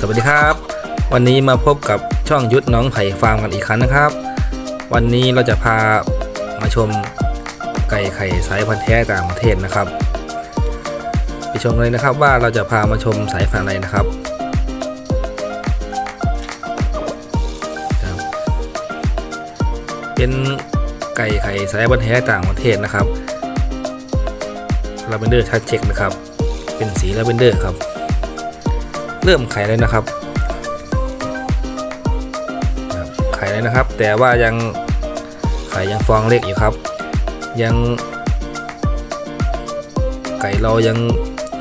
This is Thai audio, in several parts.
สวัสดีครับ วันนี้มาพบกับช่องยุทธน้องไผ่ฟาร์มกันอีกครั้งนะครับ วันนี้เราจะพามาชมไก่ไข่สายพันธุ์แท้ต่างประเทศนะครับ ไปชมกันเลยนะครับว่าเราจะพามาชมสายพันธุ์อะไรนะครับเป็นไก่ไข่สายพันธุ์แท้ต่างประเทศนะครับลาเวนเดอร์ทัชเช็คนะครับ เป็นสีลาเวนเดอร์ครับ เริ่มไข่เลยนะครับ ไข่เลยนะครับ แต่ว่ายังไข่ยังฟองเล็กอยู่ครับ ยัง ไก่เรายัง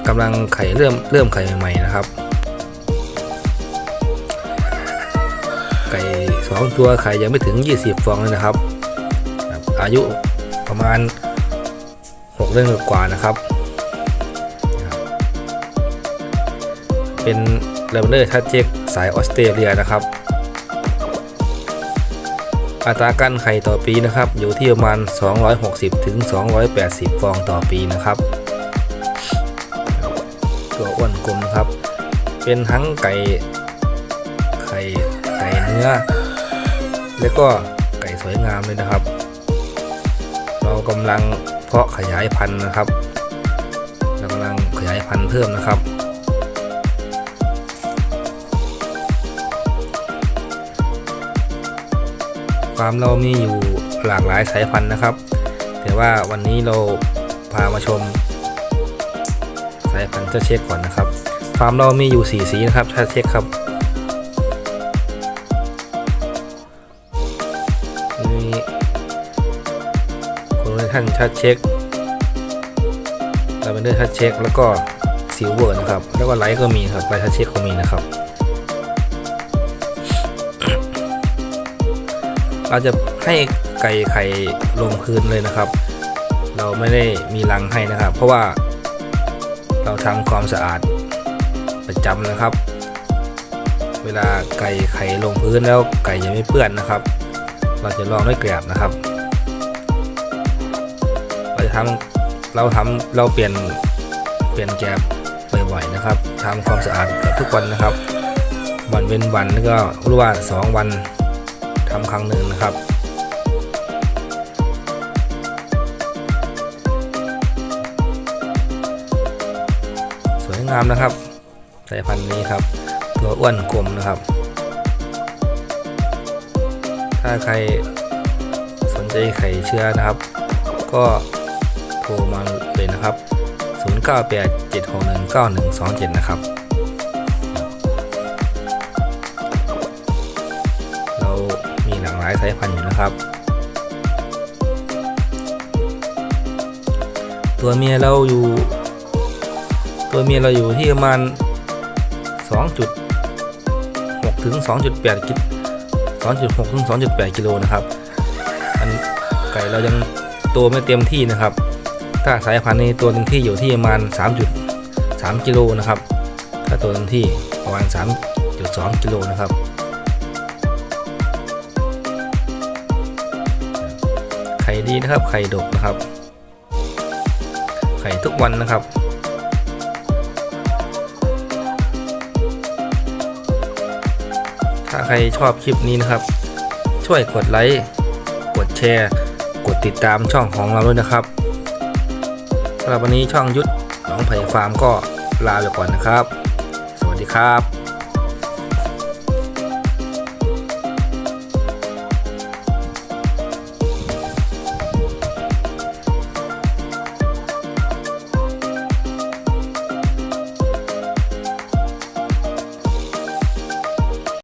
กำลังไข่เริ่มเริ่มไข่ใหม่ๆนะครับ ไก่สองตัวไข่ยังไม่ถึง 20 ฟองเลยนะครับ อายุประมาณ6เดือนกว่านะครับ เป็นเลเวอร์ทัชเจ็กสายออสเตรเลียนะครับ อัตราการไข่ต่อปีนะครับ อยู่ที่ประมาณ 260ถึง280 ฟองต่อปีนะครับ ตัวอ้วนกลมนะครับ เป็นทั้งไก่ไข่ไก่เนื้อ แล้วก็ไก่สวยงามเลยนะครับ เรากำลังเพาะขยายพันธุ์นะครับเรากำลังขยายพันธุ์เพิ่มนะครับ ฟาร์มเรามีอยู่หลากหลายสายพันธุ์นะครับ แต่ว่าวันนี้เราพามาชม สายพันธุ์เจ้าเช็คก่อนนะครับ ฟาร์มเรามีอยู่สีสีนะครับชาเช็คครับมีโคโรเนทันชาเช็คลาเวนเดอร์ชาเช็คแล้วก็ซิลเวอร์นะครับ แล้วก็ไลท์ก็มีครับไลท์ชาเช็คก็มีนะครับ เราจะให้ไก่ไข่ลงพื้นเลยนะครับ เราไม่ได้มีรังให้นะครับ เพราะว่าเราทำความสะอาดประจำนะครับ เวลาไก่ไข่ลงพื้นแล้วไก่ยังไม่เปื้อนนะครับ เราจะลองด้วยแกลบนะครับ เราจะทำเราทำเราเปลี่ยนเปลี่ยนแกลบบ่อยๆนะครับทำความสะอาดทุกวันนะครับ วันเว้นวันแล้วก็รู้ว่า 2 วัน ทำครั้งหนึ่งนะครับสวยงามนะครับสายพันธุ์นี้ครับ ตัวอ้วนกลมนะครับ ถ้าใครสนใจไข่เชื้อนะครับ ก็โทรมาเลยนะครับ 0987619127 นะครับายสายพันธุ์อยู่นะครับ ตัวเมียเราอยู่ ตัวเมียเราอยู่ที่ประมาณ2.6ถึง2.8กิ2.6ถึง2.8กิโลนะครับ อันไก่เรายังโตไม่เต็มที่นะครับ ถ้าสายพันธุ์นี้ตัวเต็มที่อยู่ที่ประมาณ 3.3 กิโลนะครับ ถ้าตัวเต็มที่ประมาณ 3.2 กิโลนะครับ ดีนะครับ ไข่ดกนะครับ ไข่ทุกวันนะครับถ้าใครชอบคลิปนี้นะครับ ช่วยกดไลค์กดแชร์ กดติดตามช่องของเราด้วยนะครับสำหรับวันนี้ช่องยุทธหนองไผ่ฟาร์มก็ลาไปก่อนนะครับ สวัสดีครับ